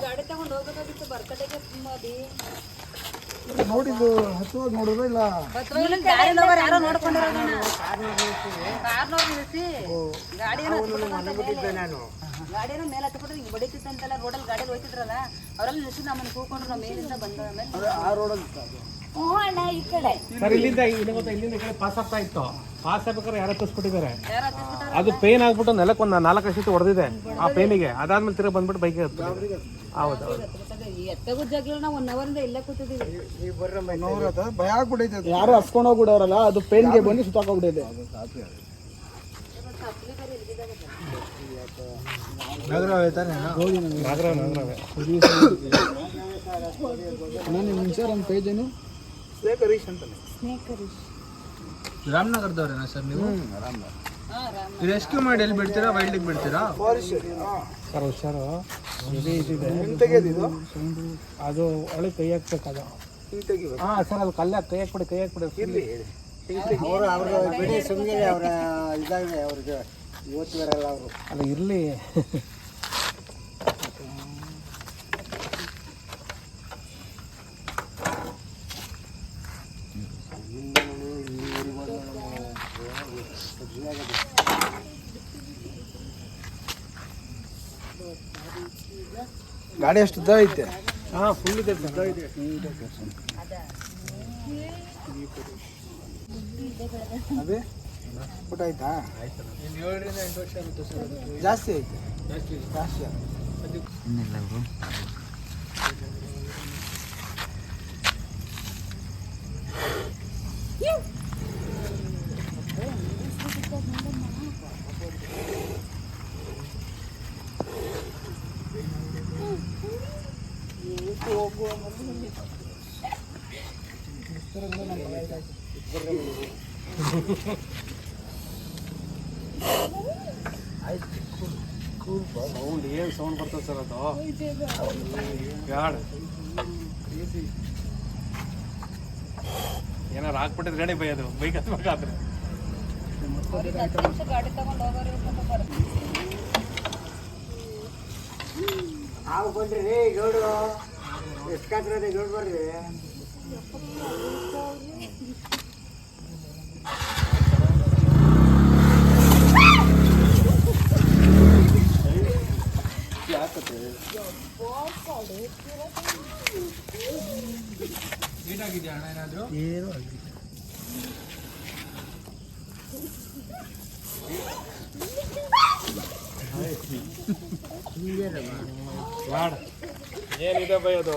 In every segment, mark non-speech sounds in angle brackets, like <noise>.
ಗಾಡಿ ತಗೊಂಡು ಬರ್ತಡೆಗೆ ಮೋದಿ ನೋಡಿದ್ದು ಹತ್ತುವಾಗ ನೋಡಿದ್ರೆ ಇಲ್ಲ ಯಾರೋ ಕಾರ್ನವ್ರು ನಿಲ್ಲಿಸಿ ಗಾಡಿಯನ್ನು ಮೇಲೆ ಹತ್ಬಿಟ್ರೆ ಹಿಂಗೆ ಬಡಿತಿತ್ತಂತೆಲ್ಲ ರೋಡಲ್ಲಿ ಗಾಡಿಯಲ್ಲಿ ಹೋಯ್ತಿದ್ರಲ್ಲ ಅವರೆಲ್ಲ ನಿಲ್ಸಿ ನಮ್ಮನ್ನು ಕೂಕೊಂಡ್ರು ನಮ್ಮ ಮೇಲಿಂದ ಬಂದ ಮೇಲೆ. ಆ ರೋಡಲ್ಲಿ ಹ್ಞೂ ಅಣ್ಣ ಈ ಕಡೆ. ಸರ್ ಇಲ್ಲಿಂದ ಇಲ್ಲಿ ಗೊತ್ತಾ ಇಲ್ಲಿಂದ ಈ ಕಡೆ ಪಾಸ್ ಆಗ್ತಾ ಇತ್ತು. ಪಾಸ್ ಆಗ್ಬೇಕಾದ್ರೆ ಯಾರೋ ತೋರಿಸ್ಬಿಟ್ಟಿದ್ದಾರೆ ಯಾರು ಅದು ಪೇನ್ ಆಗ್ಬಿಟ್ಟು ನೆಲಕ್ಕೆ ಒಂದು ನಾಲ್ಕು ಸತಿ ಹೊಡೆದಿದೆ ಆ ಪೇನಿಗೆ ಅದಾದ್ಮೇಲೆ ತಿರ್ಗಿ ಬಂದ್ಬಿಟ್ಟು ಬೈಕ್ ಹೌದು ಹೌದು. ಈ ಎತ್ತಗುಜ್ಜಾಗ್ಲಿ ನಾವು ಒನ್ ಅವರಿಂದ ಇಲ್ಲೇ ಕೂತಿದ್ದೀವಿ. ಭಯ ಆಗ್ಬಿಟ್ಟೈತೆ. ಯಾರು ಹಸ್ಕೊಂಡು ಹೋಗ್ಬಿಡೋರಲ್ಲ ಅದು ಪೇನ್ಗೆ ಬಂದು ಸುತ್ತಾಕೋಗ್ಬಿಟ್ಟಿದೆ ನಗರವೇ ತಾನೇ ನಾಗರಾವ್ ನಾಗರಾವೇ ನಾನು ನಿಮ್ಮ ಇನ್ಸ್ಟಾಗ್ರಾಮ್ ಪೇಜ್ ಏನು ಹರೀಶ್ ಅಂತಾನೆ ರಾಮನಗರದವ್ರೇನಾ ಸರ್ ನೀವು? ರೆಸ್ಕ್ಯೂ ಮಾಡಿ ಎಲ್ಲಿ ಬಿಡ್ತೀರಾ? ವೈಲ್ಡ್ ಬಿಡ್ತೀರಾ? ಸರ್ ಹುಷಾರು. ಅದು ಒಳಗೆ ಕೈ ಹಾಕ್ಬೇಕದು. ಹಿಂಗೆ ತೆಗಿಬೇಕು ಹಾಂ ಸರ್ ಅದು ಕಲ್ಲ ಕೈ ಹಾಕ್ಬಿಡಿ ಕೈ ಹಾಕ್ಬಿಡಿ. ಇರಲಿ ಹೇಳಿ. ಅವರು ಅವರು ಬಿಡಿ ಸುಮ್ಮನೆ ಅವರ ಇದಾಗಿದೆ ಅವ್ರಿಗೆ ಇವತ್ತು ಬರಲ್ಲ ಅವರು. ಅಲ್ಲ ಇರಲಿ. ಗಾಡಿ ಅಷ್ಟು ಉದ್ದ ಐತೆ? ಹಾಂ ಫುಲ್ ಇದೆ ಸರ್ ಅದೇ? ಊಟ ಆಯ್ತಾ? ಇನ್ನು ಏಳರಿಂದ ಎಂಟು ವರ್ಷ ಆಗುತ್ತೆ ಸರ್ ಅದು ಜಾಸ್ತಿ ಐತೆ ಜಾಸ್ತಿ ಜಾಸ್ತಿ ಸೌಂಡ್ ಏನು ಸೌಂಡ್ ಬರ್ತದೆ ಸರ್ ಅದು ಬ್ಯಾಡ ಏನಾರು ಹಾಕ್ಬಿಟ್ಟಿದ್ರೆ ಗಾಡಿ ಬೈ ಅದು ಬೈಕ್ ಹತ್ಬೇಕಾದ್ರೆ ನಾವು ಬಂದ್ರಿ ಗೌಡ್ರು ಎಷ್ಟು ಕಾತ್ರ ಗೌಡ್ ಬರ್ರಿ ಏನಿದೆ ಬೈ ಅದು?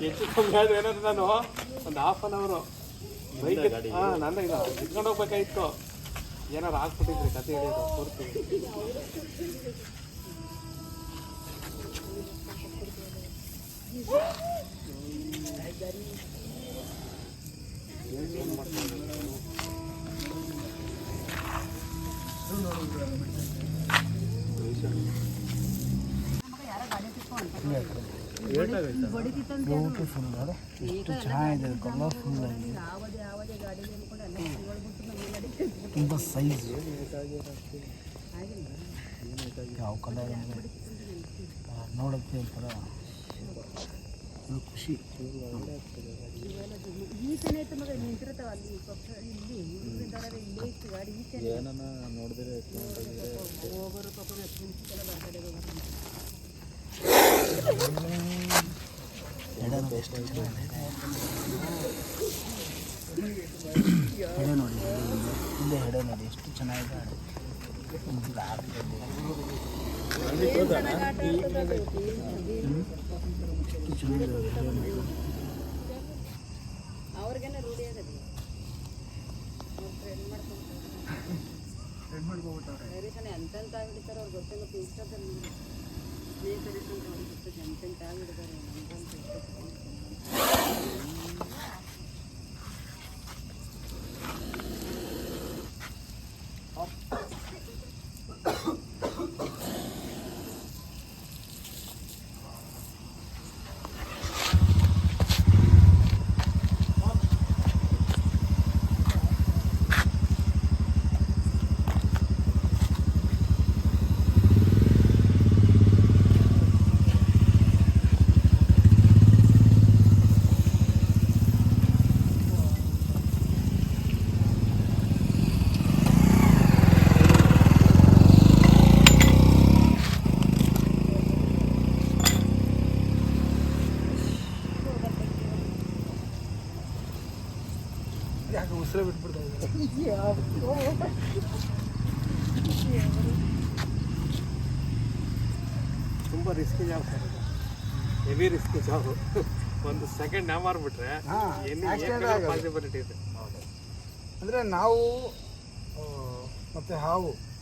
ಹೆಚ್ಚು ಕಮ್ಮಿ ಆದ್ರೆ ಏನಾದ್ರು ನಾನು? ಒಂದು ಹಾಫ್ ಆನ್ ಅವರು ಬೈಕ್ ಹಾಂ ನನ್ನ ಇಲ್ಲ ಇಟ್ಕೊಂಡು ಹೋಗ್ಬೇಕಾಗಿತ್ತು ಏನಾರು ಹಾಕ್ಬಿಟ್ಟಿದ್ರಿ ಕತೆ ಹೇಳಿದ್ರು ಪೂರ್ತಿ. ಎಷ್ಟು ಚೆನ್ನಾಗಿದೆ ಕಲರ್ಫುಲ್ ಆಗಿದೆ ತುಂಬ ಸೈಜ್ ಯಾವ ಕಲರ್ ನೋಡೋಕ್ಕೆ ಒಂಥರ ಖುಷಿ ಈಚೆನೆ ಐತೆ ಮಗ ನಿಂತಿರ್ತಾವ ಅಲ್ಲಿ ಪಕ್ಷ ಇಲ್ಲಿ ಇಲ್ಲಿಂದ ಇಲ್ಲೇ ಇತ್ತು ಗಾಡಿ ಈಚೆ ಹೋಗೋರು ಪಾಪ ಎಷ್ಟು ಚೆನ್ನಾಗಿದೆ ಎಡೆ ನೋಡಿ ಹಿಂದೆ ಹೆಡೆ ನೋಡಿ ಎಷ್ಟು ಚೆನ್ನಾಗಿದೆ. ಎಷ್ಟು ರೂಢಿ ಆಗದು ಹರೀಶನ ಎಂತೆಂತ ಆಗಿಬಿಡ್ತಾರೆ ಅವ್ರು ಗೊತ್ತಿಲ್ಲ ಇಷ್ಟದಲ್ಲಿ ಸ್ನೇಹಿತರು ಅಂತ ಅವ್ರಿಗೆ ಗೊತ್ತಿಲ್ಲ ಎಂತೆಂತ ಆಗಿಬಿಡ್ತಾರೆ ಇಷ್ಟ. ಯಾಕೆ ಉಸಿರೇ ಬಿಟ್ಬಿಡ್ತಾ ಇದ್ದಾರೆ ತುಂಬ ರಿಸ್ಕಿ ಜಾಬ್ ಸರ್ ಇದು. ಹೆವಿ ರಿಸ್ಕಿ ಜಾಬ್ ಒಂದು ಸೆಕೆಂಡ್ ನಾ ಮಾರ್ಬಿಟ್ರೆ ಹಾ, accident ಆಗೋದು. ಪಾಸಿಬಿಲಿಟಿ ಇದೆ? ಅಂದರೆ ನಾವು ಆ, ಮತ್ತೆ ಹಾವು. ಹೌದು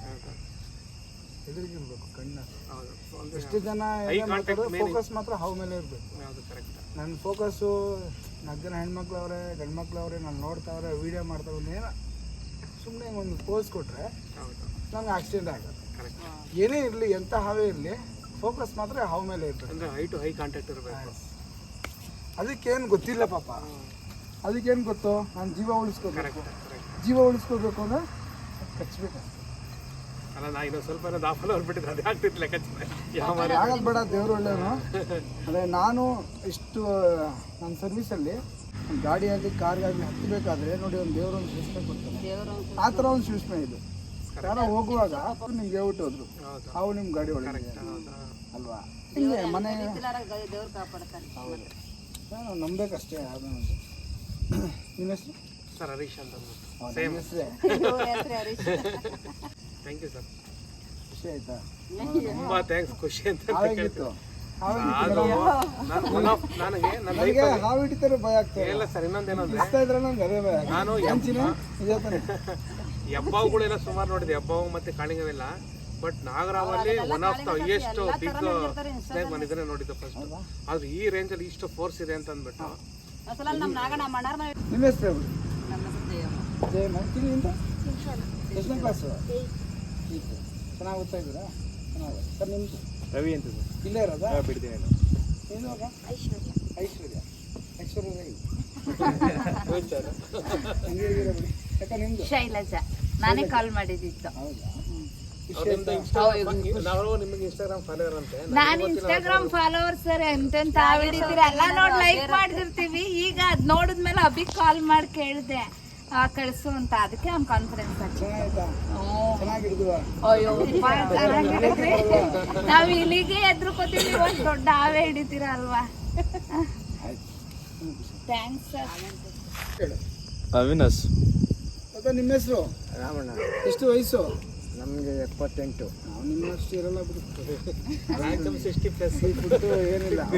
ಎದುರಿಗಿರ್ಬೇಕು ಕಣ್ಣ. ಹೌದು ಒಂದು ಎಷ್ಟು ಜನ Eye contact main. ಫೋಕಸ್ ಮಾತ್ರ ಹಾವು ಮೇಲೆ ಇರಬೇಕು. ಯಾವುದು ಕರೆಕ್ಟ್ ನನ್ನ ಫೋಕಸ್ಸು ನಾಲ್ಕು ಜನ ಹೆಣ್ಮಕ್ಳು ಅವರೇ ಗಂಡ್ಮಕ್ಳು ಅವರೇ ನಾನು ನೋಡ್ತಾವ್ರೆ ವೀಡಿಯೋ ಮಾಡ್ತಾ ಏನೋ ಸುಮ್ಮನೆ ಒಂದು ಪೋಸ್ ಕೊಟ್ಟರೆ ಹೌದು. ನಂಗೆ ಆಕ್ಸಿಡೆಂಟ್ ಆಗುತ್ತೆ. ಕರೆಕ್ಟ್ ಏನೇ ಇರಲಿ ಎಂಥ ಹಾವೇ ಇರಲಿ ಫೋಕಸ್ ಮಾತ್ರ ಹಾವು ಮೇಲೆ ಇರಬೇಕು. ಅಂದರೆ ಹೈ ಟು ಹೈ ಕಾಂಟ್ಯಾಕ್ಟ್ ಇರಬೇಕು. ಅದಕ್ಕೇನು ಗೊತ್ತಿಲ್ಲ ಪಾಪ. ಅದಕ್ಕೇನು ಗೊತ್ತು? ನಾನು ಜೀವ ಉಳಿಸ್ಕೋಬೇಕು. ಕರೆಕ್ಟ್ ಕರೆಕ್ಟ್ ಜೀವ ಉಳಿಸ್ಕೋಬೇಕು ಅಂದ್ರೆ ಕಚ್ಚಬೇಕು ಅಲ್ಲ ನಾ ಇನ್ನೊಂದು ಸ್ವಲ್ಪ ದಾಫಲ ಹಾಫ್ ಅನ್ ಅವರ್ ಬಿಟ್ಟಿದ್ರೆ ಅದೇ ಆಗ್ತಿತ್ತು ಕಚ್ಚ ಯಾವ ಬೇಡ ದೇವ್ರು ಒಳ್ಳೇನು ಅದೇ ನಾನು ಇಷ್ಟು ನನ್ನ ಸರ್ವಿಸಲ್ಲಿ ಗಾಡಿಯಾಗಲಿ ಕಾರ್ಗಾಗಲಿ ಹತ್ತಬೇಕಾದ್ರೆ ನೋಡಿ ಒಂದು ದೇವ್ರ ಒಂದು ಸೂಚನೆ ಕೊಡ್ತಾರೆ ಆ ಥರ ಒಂದು ಸೂಚನೆ ಇದು. ಯಾರೋ ಹೋಗುವಾಗ ನಿಮ್ಗೆ ಹೇಳ್ಬಿಟ್ಟು ಹೋದ್ರು. ಹೌದು. ಅವು ನಿಮ್ಮ ಗಾಡಿ ಒಳಗೆ ಅಲ್ವಾ? ಹಿಂಗೆ ಮನೆ ದೇವ್ರು ಕಾಪಾಡ್ತಾನೆ ಹೌದು. ನಾನು ನಂಬೇಕಷ್ಟೇ ಅದು <clears throat> ನಿಮ್ಮ ಹೆಸರು? ಸರ್ ಹರೀಶ್ ಅಂತ ಥ್ಯಾಂಕ್ ಯು ಸರ್ ಖುಷಿ ಆಯ್ತಾ? ತುಂಬಾ ಥ್ಯಾಂಕ್ಸ್ ಖುಷಿ ಅಂತ ಹೇಳ್ತೀನಿ ಹೆಬ್ಬಾವುಗಳೆಲ್ಲ ಸುಮಾರು ನೋಡಿದೆ ಹೆಬ್ಬಾವು ಮತ್ತೆ ಕಾಳಿಂಗವೆಲ್ಲ. But ನಾಗರಾವಲ್ಲಿ one of the highest big snake ಬಂದಿದ್ರೆ ನೋಡಿದ್ದು ಫಸ್ಟ್ ಆದ್ರೆ ಈ ರೇಂಜಲ್ಲಿ ಇಷ್ಟು ಫೋರ್ಸ್ ಇದೆ ಅಂತ ಅಂದ್ಬಿಟ್ಟು. ನಮ್ಮ ಹೆಸ್ರು ಜಯಮ್ಮ ಜಯಮ್ಮ ತಿಂಗಳಿಂದ ಎಷ್ಟನೇ ಕ್ಲಾಸು ಚೆನ್ನಾಗಿ ಓದ್ತಾ ಇದ್ದೀರಾ? ಚೆನ್ನಾಗಿ ಸರ್ ನಿಮ್ಮದು ರವಿ ಅಂತ ಇಲ್ಲೇ ಇರೋದಾ? ಬಿಡ್ತೀನಿ? ಐಶ್ವರ್ಯ. ಐಶ್ವರ್ಯ. ರೈ <laughs> ಹಂಗೆ ಇದ್ದೀರಾ ಬಿಡಿ. ಯಾಕ ನಿಮ್ಮದು ಶೈಲಜಾ. ನಾನೇ ಕಾಲ್ ಮಾಡಿದ್ದಿತ್ತು. ಹೌದಾ? ನಾವು ನಿಮಗೆ ಇನ್ಸ್ಟಾಗ್ರಾಮ್ ಫಾಲೋವರ್ ಅಂತೆ. ನಾನು ಇನ್ಸ್ಟಾಗ್ರಾಮ್ ಫಾಲೋವರ್ಸ್ ಸರ್ ಎಂತೆಂತ ಹಿಡಿತೀರ? ಎಲ್ಲ ನೋಡಿ ಲೈಕ್ ಮಾಡ್ತಿರ್ತೀವಿ ಈಗ ಅದ್ ನೋಡಿದ್ಮೇಲೆ ಅಭಿಗ್ ಕಾಲ್ ಮಾಡಿ ಕೇಳಿದೆ. ಕಳ್ಸು ಅಂತ. ಅದಕ್ಕೆ ಅವ್ನು ಕಾನ್ಫಿಡೆನ್ಸ್ ಅಯ್ಯೋ. ನಾವ್ ಇಲ್ಲಿಗೆ ಎದ್ರುಕೋತೀವಿ ಒಂದ್ ದೊಡ್ಡ ಹಾವೇ ಹಿಡಿತೀರ ಅಲ್ವಾ? ಥ್ಯಾಂಕ್ಸ್ ಸರ್ ಹೇಳು. ಅವಿನಾಶ್. ಮತ್ತೆ ನಿಮ್ಮ ಹೆಸರು? ರಾಮಣ್ಣ. ಎಷ್ಟು ವಯಸ್ಸು? ನಮಗೆ ಎಪ್ಪತ್ತೆಂಟು. ನಾವು ನಿಮ್ಮಷ್ಟು ಇರಲ್ಲ ಬಿಡುತ್ತೆ ಸಿಕ್ಸ್ಟಿ ಪ್ಲಸ್ ಬಿಟ್ಟು ಏನಿಲ್ಲ. <laughs>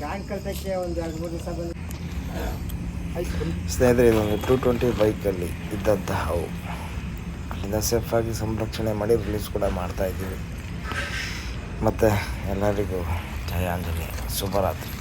ಗಾಂಡ್ ಕಲ್ತಕ್ಕೆ ಒಂದು ಎರಡು ಮೂರು ದಿವಸ ಬಂದು ಸ್ನೇಹಿತರೆ, ಇದೊಂದು ಟೂ ಟ್ವೆಂಟಿ ಬೈಕಲ್ಲಿ ಇದ್ದಂತಹ ಇದನ್ನು ಸೇಫಾಗಿ ಸಂರಕ್ಷಣೆ ಮಾಡಿ ರಿಲೀಸ್ ಕೂಡ ಮಾಡ್ತಾ ಇದ್ದೀವಿ. ಮತ್ತು ಎಲ್ಲರಿಗೂ ಜಯಾಂಜಲಿ ಶುಭರಾತ್ರಿ.